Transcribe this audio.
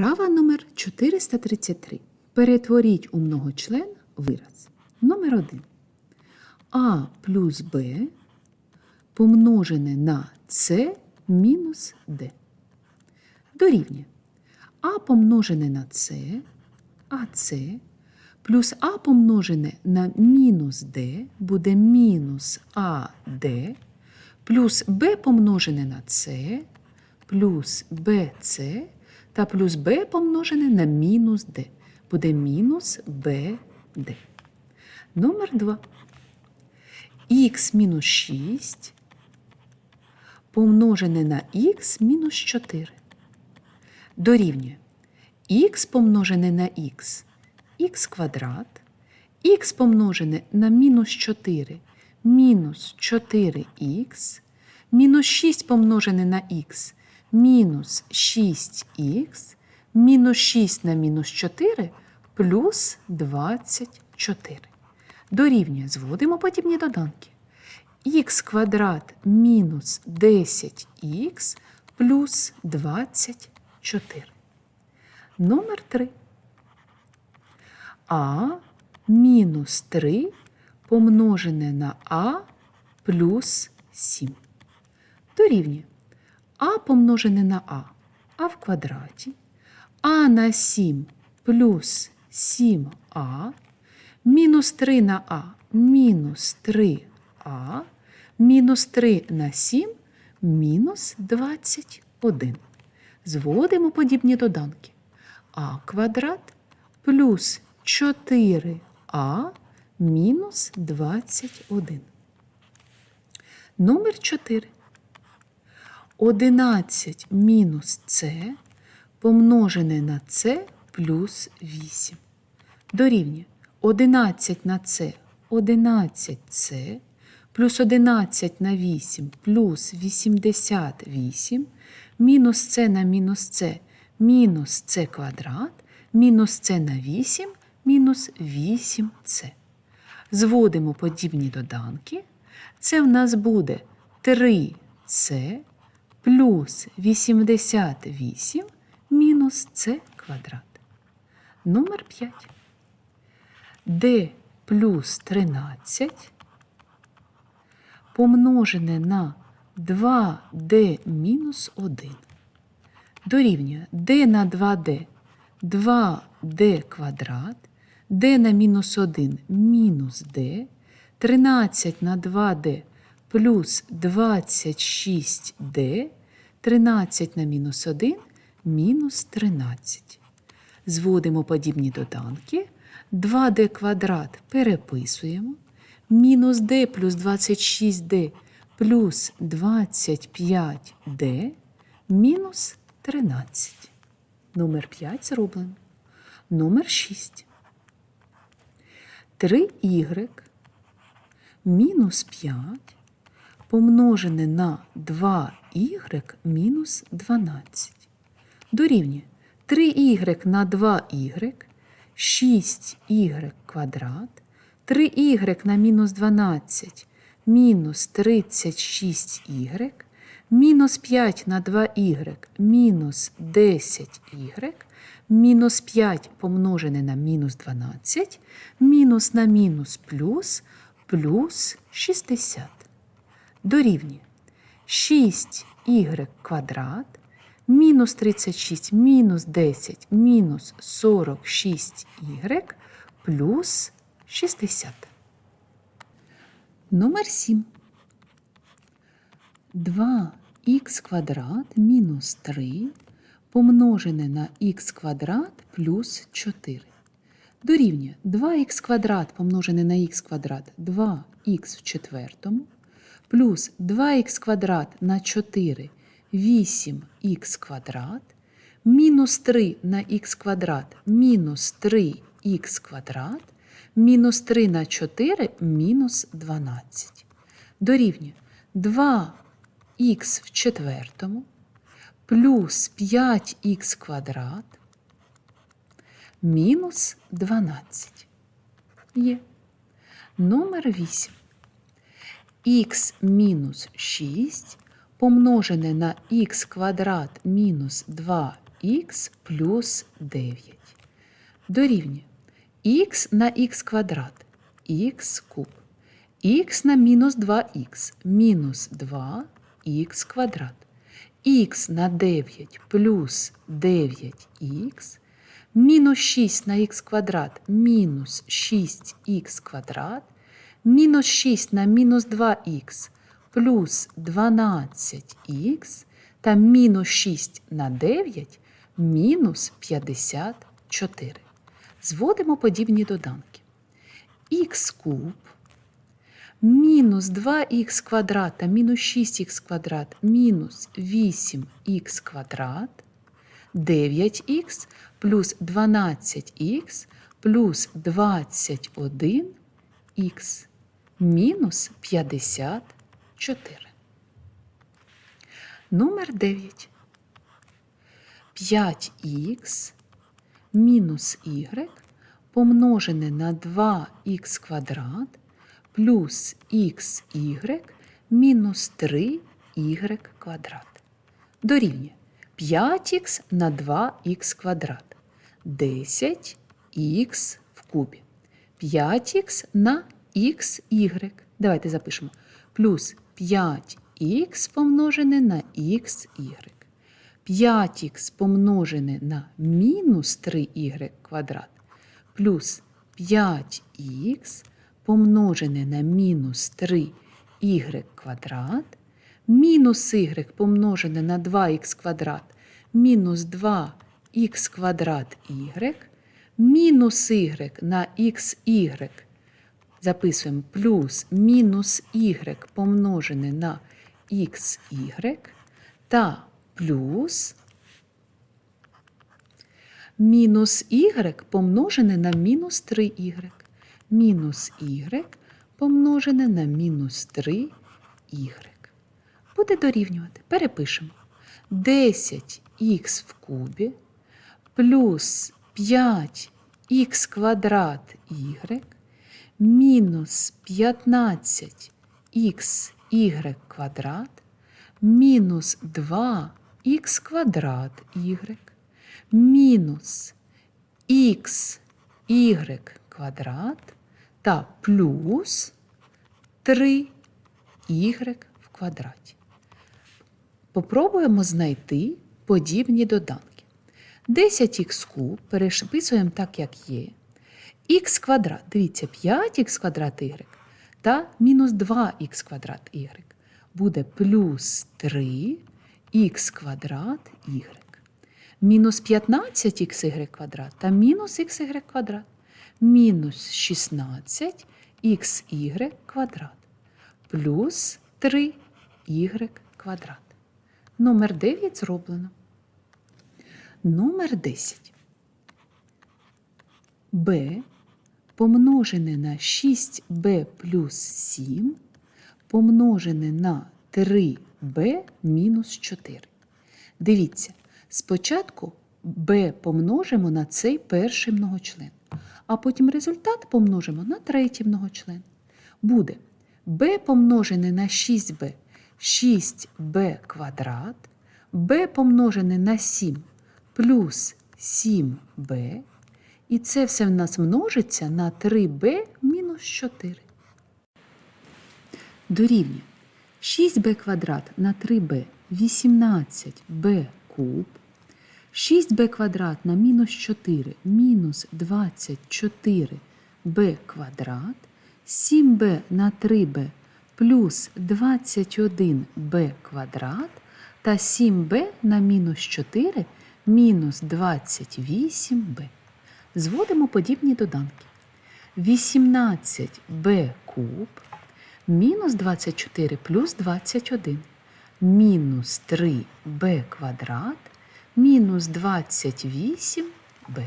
Вправа номер 433. Перетворіть у многочлен вираз. Номер 1. А плюс Б помножене на С мінус Д. Дорівнює. А помножене на С, АС плюс А помножене на мінус Д буде мінус АД плюс Б помножене на С плюс БЦ та плюс Б помножене на мінус Д. Буде мінус БД. Номер 2. Х мінус 6 помножене на х мінус 4. Дорівнює х помножене на х х квадрат, х помножене на мінус 4 мінус 4х, мінус 6 помножене на х мінус 6х, мінус 6 на мінус 4 плюс 24. Дорівнює, зводимо подібні доданки. х квадрат мінус 10х плюс 24. Номер 3. А мінус 3 помножене на А плюс 7. Дорівнює. А помножене на А. А в квадраті. А на 7 плюс 7А. Мінус 3 на А. Мінус 3А. Мінус 3 на 7 мінус 21. Зводимо подібні доданки. А квадрат плюс 4а мінус 21. Номер 4. 11 мінус С помножене на С плюс 8. Дорівнює 11 на С 11С плюс 11 на 8 плюс 88 мінус С на мінус С мінус С квадрат мінус С на 8 мінус 8С. Зводимо подібні доданки. Це в нас буде 3С плюс 88 мінус С квадрат. Номер 5. Д плюс 13 помножене на 2D мінус 1 дорівнює. D на 2d 2d квадрат, d на мінус 1 мінус d, 13 на 2d плюс 26d, 13 на мінус 1 мінус 13. Зводимо подібні доданки. 2d квадрат переписуємо. Мінус d плюс 26d плюс 25d мінус 13. Номер 5 зроблено. Номер 6. 3y мінус 5 помножене на 2y мінус 12. Дорівнює 3y на 2y, 6y квадрат, 3y на мінус 12 мінус 36y, мінус 5 на 2y мінус 10y, мінус 5 помножене на мінус 12, мінус на мінус плюс, плюс 60. Дорівнює 6y квадрат, мінус 36, мінус 10, мінус 46y, плюс 60. Номер 7. 2х квадрат мінус 3 помножене на х квадрат плюс 4. Дорівнює 2х квадрат помножене на х квадрат 2х в четвертому, плюс 2х квадрат на 4 8х квадрат, мінус 3 на х квадрат мінус 3х квадрат, мінус 3 на 4 мінус 12. Дорівнює 2 х в четвертому плюс 5х квадрат мінус 12. Є. Номер 8. Х мінус 6 помножене на х квадрат мінус 2х 2х плюс 9 дорівнює. Х на х квадрат, х куб, х на мінус 2х, мінус 2х квадрат, х на 9 плюс 9х, мінус 6 на х квадрат, мінус 6х квадрат, мінус 6 на мінус 2х плюс 12х та мінус 6 на 9 мінус 54. Зводимо подібні доданки. х куб мінус 2х квадрат та мінус 6х квадрат мінус 8х квадрат 9х плюс 12х плюс 21х мінус 54. Номер 9. 5х мінус y помножене на 2х квадрат плюс xy мінус 3y квадрат. Дорівнює 5х на 2х квадрат. 10х в кубі. 5х на xy. Давайте запишемо. Плюс 5х помножене на xy. 5х помножене на мінус 3y квадрат плюс 5х помножене на мінус 3y квадрат, мінус y помножене на 2х квадрат, мінус 2х квадрат y, мінус y на xy записуємо плюс мінус y помножене на xy та плюс мінус y помножене на мінус 3y. Мінус y помножене на мінус 3y. Буде дорівнювати. Перепишемо. 10х в кубі плюс 5х квадрат y мінус 15xy квадрат мінус 2х квадрат y мінус xy квадрат та плюс 3y в квадраті. Попробуємо знайти подібні доданки. 10х куб переписуємо так, як є. Х квадрат, дивіться, 5х квадрат y та мінус 2х квадрат y буде плюс 3х квадрат y. Мінус 15xy квадрат та мінус xy квадрат. Мінус 16xy квадрат. Плюс 3y квадрат. Номер 9 зроблено. Номер 10. b помножене на 6b плюс 7 помножене на 3b мінус 4. Дивіться, спочатку b помножимо на цей перший многочлен, а потім результат помножимо на третій многочлен. Буде b помножене на 6b 6b квадрат, b помножене на 7 плюс 7b, і це все в нас множиться на 3b мінус 4 дорівнює. 6b квадрат на 3b 18b куб, 6b квадрат на мінус 4 мінус 24b квадрат, 7b на 3b плюс 21b квадрат. Та 7b на мінус 4 мінус 28b. Зводимо подібні доданки. 18b куб мінус 24 плюс 21, мінус 3b квадрат, мінус 28b.